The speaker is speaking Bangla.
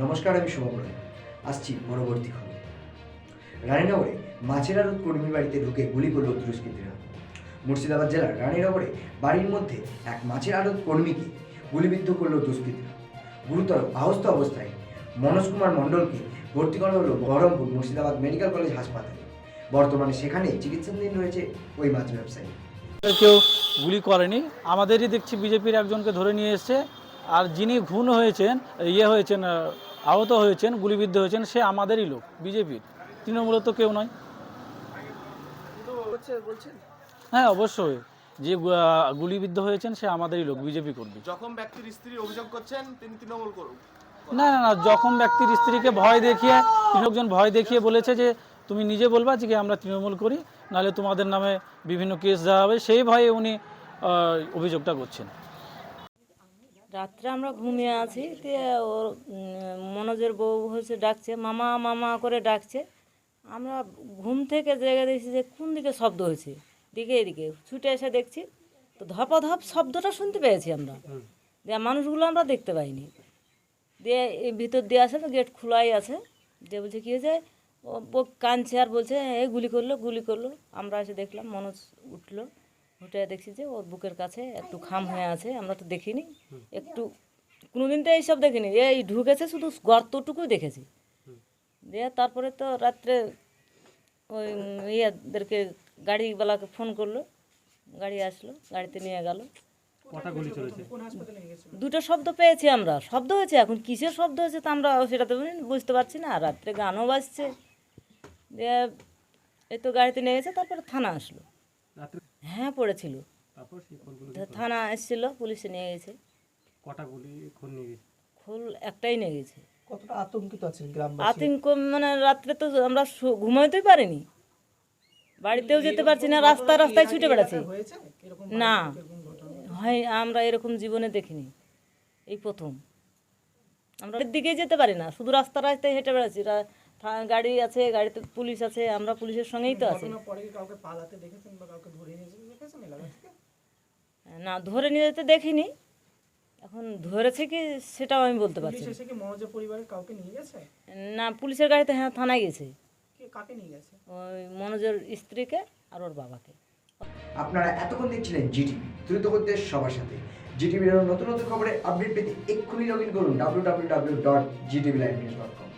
নমস্কার, আমি শুভম রায় আসছি পরবর্তী খবর। রানীনগরে মাছের আড়ত কর্মীর বাড়িতে ঢুকে গুলি করল দুষ্কৃতীরা মুর্শিদাবাদ জেলার রানীনগরে বাড়ির মধ্যে এক মাছের আড়ত কর্মীকে গুলিবিদ্ধ করল দুষ্কৃতীরা গুরুতর আহত অবস্থায় মনোজ কুমার মণ্ডলকে ভর্তি করা হলো বহরমপুর মুর্শিদাবাদ মেডিকেল কলেজ হাসপাতালে। বর্তমানে সেখানে চিকিৎসাধীন রয়েছে ওই মাছ ব্যবসায়ী। কেউ গুলি করেনি। আমাদেরই দেখছি বিজেপির একজনকে ধরে নিয়ে এসছে। আর যিনি খুন হয়েছেন ইয়ে হয়েছেন আহত হয়েছেন গুলিবিদ্ধ হয়েছেন সে আমাদেরই লোক বিজেপির। তৃণমূলত কেউ নয়। হ্যাঁ অবশ্যই। যে গুলিবিদ্ধ হয়েছেন সে আমাদেরই লোক বিজেপি কর্মী। যখন ব্যক্তির স্ত্রী অভিযোগ করছেন তিনি তৃণমূল করুন না না না যখন ব্যক্তির স্ত্রীকে ভয় দেখিয়ে লোকজন ভয় দেখিয়ে বলেছে যে তুমি নিজে বলবা যে আমরা তৃণমূল করি নাহলে তোমাদের নামে বিভিন্ন কেস দেওয়া হবে সেই ভয়ে উনি আহ, অভিযোগটা করছেন। রাত্রে আমরা ঘুমিয়ে আছি, দিয়ে ওর মনোজের বউ হচ্ছে ডাকছে, মামা মামা করে ডাকছে। আমরা ঘুম থেকে জেগে দেখছি যে কোন দিকে শব্দ হয়েছে। দিকে এদিকে, ছুটে এসে দেখছি, তো ধপাধপ শব্দটা শুনতে পেয়েছি আমরা। দিয়ে মানুষগুলো আমরা দেখতে পাইনি। দিয়ে ভিতর দিয়ে আসে গেট খোলাই আছে। দিয়ে বলছে, কী হয়েছে? ও কাঁদছে আর বলছে এই গুলি করল গুলি করল। আমরা এসে দেখলাম, মনোজ উঠল। উঠে দেখছি যে ওর বুকের কাছে একটু খাম হয়ে আছে আমরা তো দেখিনি। একটু কোনোদিন তো এইসব দেখিনি। এই ঢুকেছে শুধু গর্তটুকুই দেখেছি। দিয়ে তারপরে তো রাত্রে ওই ইয়েদেরকে গাড়িওয়ালাকে ফোন করল। গাড়ি আসলো গাড়িতে নিয়ে গেল। দুটো শব্দ পেয়েছি আমরা। শব্দ হয়েছে? এখন কিসের শব্দ হয়েছে তা আমরা সেটা তো বুঝতে পারছি না। রাত্রে গানও বাজছে। দিয়ে এই তো গাড়িতে নিয়ে গেছে তারপরে থানা আসলো। হ্যাঁ পড়েছিল। থানা এসেছিল পুলিশে নিয়ে গেছে। কটা গুলি খুন নিয়ে গেছে? খোল একটাই নিয়ে গেছে। কতটা আতঙ্কিত আছেন গ্রামবাসী? আতঙ্ক মানে রাত্রে তো আমরা শু- ঘুমাইতেই পারিনি। বাড়িতেও যেতে পারছি না রাস্তা রাস্তায় ছুটে বেড়াচ্ছি। না হয় আমরা এরকম জীবনে দেখিনি। এই প্রথম। আমরা এর দিকে যেতে পারি না শুধু রাস্তা রাস্তায় হেঁটে বেড়াচ্ছি। রা- থা- গাড়ি আছে গাড়িতে পুলিশ আছে আমরা পুলিশের সঙ্গেই তো আছি। না ধরে নিয়ে যেতে দেখিনি। এখন ধরেছে কি সেটাও আমি বলতে পারছি না। কি মনোজের পরিবারের কাউকে নিয়ে গেছে? না পুলিশের গাড়িতে হ্যাঁ থানায় গেছে। কে কাকে নিয়ে গেছে? ওই মনোজের স্ত্রীকে আর ওর বাবাকে। আপনারা এতক্ষণ দেখছিলেন জিটিভি। দ্রুত করতে সবার সাথে। জিটিভির নতুন নতুন খবরে আপডেট পেতে এক্ষুনি লগ ইন করুন W W W dot Zee TV live news dot com